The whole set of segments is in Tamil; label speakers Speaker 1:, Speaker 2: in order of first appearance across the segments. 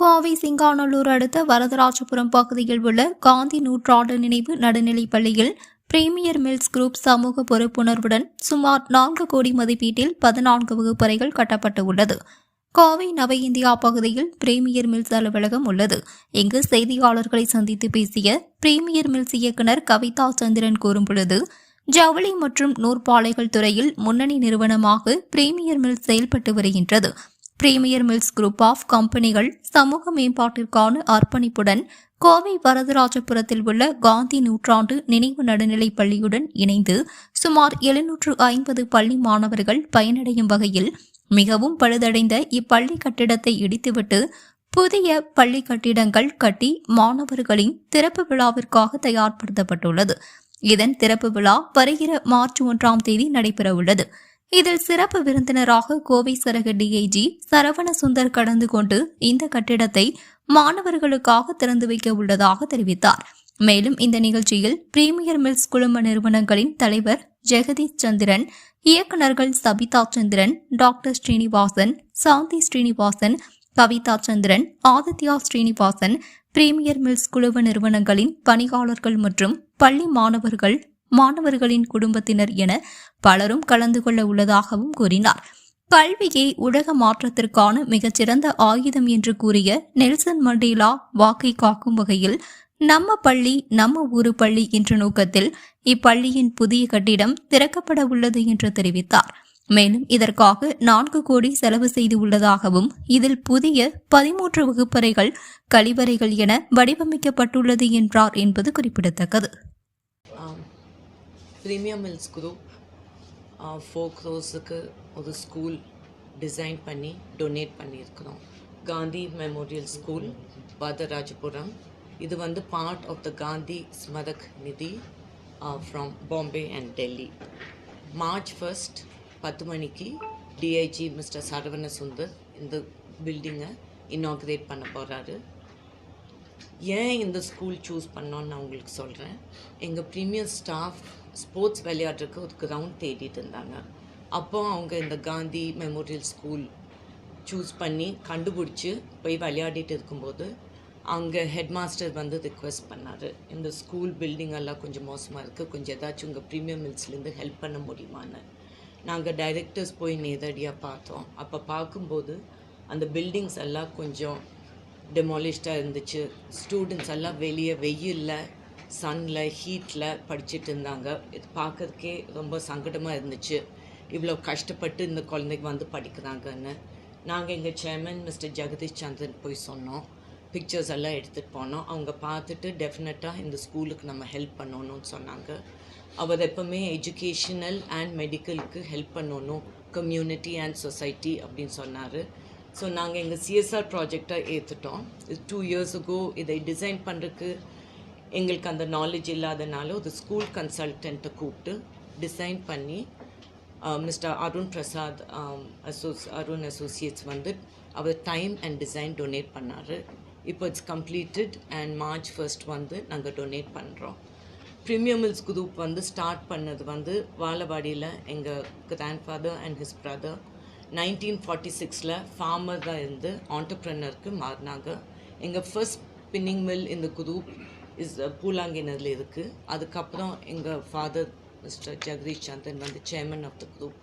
Speaker 1: கோவை சிங்காநல்லூர் அடுத்த வரதராஜபுரம் பகுதியில் உள்ள காந்தி நூற்றாண்டு நினைவு நடுநிலைப் பள்ளியில் பிரீமியர் மில்ஸ் குரூப் சமூக பொறுப்புணர்வுடன் சுமார் நான்கு கோடி மதிப்பீட்டில் பதினான்கு வகுப்பறைகள் கட்டப்பட்டு உள்ளது கோவை நவ இந்தியா பகுதியில் பிரீமியர் மில்ஸ் அலுவலகம் உள்ளது. இங்கு செய்தியாளர்களை சந்தித்து பேசிய பிரீமியர் மில்ஸ் இயக்குனர் கவிதா சந்திரன் கூறும்பொழுது ஜவுளி மற்றும் நூற்பாலைகள் துறையில் முன்னணி நிறுவனமாக பிரீமியர் மில்ஸ் செயல்பட்டு வருகின்றது. பிரீமியர் மில்ஸ் குரூப் ஆஃப் கம்பெனிகள் சமூக மேம்பாட்டிற்கான அர்ப்பணிப்புடன் கோவை வரதராஜபுரத்தில் உள்ள காந்தி நூற்றாண்டு நினைவு நடுநிலைப் பள்ளியுடன் இணைந்து சுமார் எழுநூற்று ஐம்பது பள்ளி மாணவர்கள் பயனடையும் வகையில் மிகவும் பழுதடைந்த இப்பள்ளி கட்டிடத்தை இடித்துவிட்டு புதிய பள்ளி கட்டிடங்கள் கட்டி மாணவர்களின் திறப்பு விழாவிற்காக தயார்படுத்தப்பட்டுள்ளது. இதன் திறப்பு விழா வருகிற மார்ச் ஒன்றாம் தேதி நடைபெறவுள்ளது. இதில் சிறப்பு விருந்தினராக கோவை சரக டிஐஜி சரவண சுந்தர் கடந்து கொண்டு இந்த கட்டிடத்தை மாணவர்களுக்காக திறந்து வைக்க உள்ளதாக தெரிவித்தார். மேலும் இந்த நிகழ்ச்சியில் பிரீமியர் மில்ஸ் குழும நிறுவனங்களின் தலைவர் ஜெகதீஷ் சந்திரன் இயக்குநர்கள் Sabitha Chandran doctor Srinivasan Shanthi Srinivasan Kavitha Chandran Aditya Srinivasan premier mills குழுவ நிறுவனங்களின் பணியாளர்கள் மற்றும் பள்ளி மாணவர்கள் மாணவர்களின் குடும்பத்தினர் என பலரும் கலந்து கொள்ள உள்ளதாகவும் கூறினார். கல்வியை உலக மாற்றத்திற்கான மிகச்சிறந்த ஆயுதம் என்று கூறிய நெல்சன் மண்டேலா வாக்கை காக்கும் வகையில் நம்ம பள்ளி நம்ம ஊரு பள்ளி என்ற நோக்கத்தில் இப்பள்ளியின் புதிய கட்டிடம் திறக்கப்பட உள்ளது என்று தெரிவித்தார். மேலும் இதற்காக நான்கு கோடி செலவு செய்து உள்ளதாகவும் இதில் புதிய பதிமூன்று வகுப்பறைகள் கழிவறைகள் என வடிவமைக்கப்பட்டுள்ளது என்றார் என்பது குறிப்பிடத்தக்கது.
Speaker 2: ப்ரீமியம் மில்ஸ் குரூப் ஃபோர் க்ரோஸுக்கு ஒரு ஸ்கூல் டிசைன் பண்ணி டொனேட் பண்ணியிருக்கிறோம். காந்தி மெமோரியல் ஸ்கூல் வரதராஜபுரம் இது வந்து part of the Gandhi Smarak Nidhi from Bombay and Delhi March first பத்து மணிக்கு டிஐஜி மிஸ்டர் சரவண சுந்தர் இந்த பில்டிங்கை இன்னாக்ரேட் பண்ண போகிறாரு ஏன் இந்த ஸ்கூல் சூஸ் பண்ணோன்னு நான் உங்களுக்கு சொல்கிறேன் எங்கள் ப்ரீமியர் ஸ்டாஃப் ஸ்போர்ட்ஸ் விளையாடுறதுக்கு ஒரு கிரவுண்ட் தேடிட்டு இருந்தாங்க. அப்போ அவங்க இந்த காந்தி மெமோரியல் ஸ்கூல் சூஸ் பண்ணி கண்டுபிடிச்சி போய் விளையாடிட்டு இருக்கும்போது அங்கே ஹெட் மாஸ்டர் வந்து ரிக்வெஸ்ட் பண்ணார். இந்த ஸ்கூல் பில்டிங் எல்லாம் கொஞ்சம் மோசமாக இருக்குது கொஞ்சம் ஏதாச்சும் உங்கள் ப்ரீமியம் மில்ஸ்லேருந்து ஹெல்ப் பண்ண முடியுமான்னு. நாங்கள் டைரக்டர்ஸ் போய் நேரடியாக பார்த்தோம். அப்போ பார்க்கும்போது அந்த பில்டிங்ஸ் எல்லாம் கொஞ்சம் டெமாலிஷ்டாக இருந்துச்சு. ஸ்டூடெண்ட்ஸ் எல்லாம் வெளியே வெயிலில் சன்னில் ஹீட்டில் படிச்சுட்டு இருந்தாங்க. இது பார்க்கறதுக்கே ரொம்ப சங்கடமாக இருந்துச்சு. இவ்வளோ கஷ்டப்பட்டு இந்த குழந்தைக்கு வந்து படிக்கிறாங்கன்னு. நாங்கள் எங்கள் சேர்மன் மிஸ்டர் ஜெகதீஷ் சந்திரன் போய் சொன்னோம். பிக்சர்ஸ் எல்லாம் எடுத்துகிட்டு போனோம். அவங்க பார்த்துட்டு டெஃபினட்டாக இந்த ஸ்கூலுக்கு நம்ம ஹெல்ப் பண்ணணும்னு சொன்னாங்க. அவர் எப்போவுமே எஜுகேஷனல் அண்ட் மெடிக்கலுக்கு ஹெல்ப் பண்ணணும். கம்யூனிட்டி அண்ட் சொசைட்டி அப்படின்னு சொன்னார். ஸோ நாங்கள் எங்கள் சிஎஸ்ஆர் ப்ராஜெக்டை ஏற்றுட்டோம் டூ இயர்ஸுக்கோ இதை டிசைன் பண்ணுறதுக்கு எங்களுக்கு அந்த நாலேஜ் இல்லாதனால ஒரு ஸ்கூல் கன்சல்டண்ட்டை கூப்பிட்டு டிசைன் பண்ணி மிஸ்டர் அருண் பிரசாத் அசோஸ் அருண் அசோசியேட்ஸ் வந்து அவர் டைம் அண்ட் டிசைன் டொனேட் பண்ணார். இப்போ it's completed and March first வந்து நாங்கள் டொனேட் பண்ணுறோம் ப்ரீமியம் மில்ஸ் குரூப் வந்து ஸ்டார்ட் பண்ணது வந்து வாழவாடியில் எங்கள் grand father and his brother nineteen forty சிக்ஸில் ஃபார்மராக இருந்து ஆண்டர்ப்ரனருக்கு மாறினாங்க. எங்கள் ஃபர்ஸ்ட் ஸ்பின்னிங் மில் இந்த குரூப் uh, இஸ் பூலாங்கினரில் இருக்குது அதுக்கப்புறம் எங்கள் ஃபாதர் மிஸ்டர் ஜெகதீஷ் சந்திரன் வந்து சேர்மன் ஆஃப் த குரூப்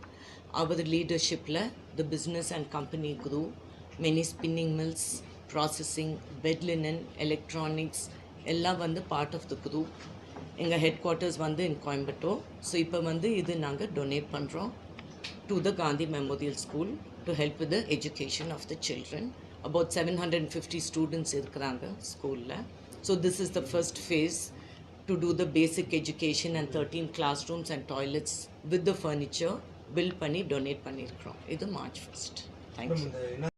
Speaker 2: அவர் லீடர்ஷிப்பில் the business and company group many spinning mills processing bed linen electronics எல்லாம் வந்து பார்ட் ஆஃப் த குரூப் எங்கள் ஹெட் குவார்ட்டர்ஸ் வந்து இன் கோயம்புத்தூர் ஸோ இப்போ வந்து இது நாங்கள் டொனேட் பண்ணுறோம் to the Gandhi Memorial School to help with the education of the children. About 750 students இருக்கிறாங்க ஸ்கூலில் so this is the first phase to do the basic education and thirteen class rooms and toilets with the furniture built பண்ணி டொனேட் பண்ணியிருக்கிறோம் இது மார்ச் ஃபர்ஸ்ட் தேங்க்யூ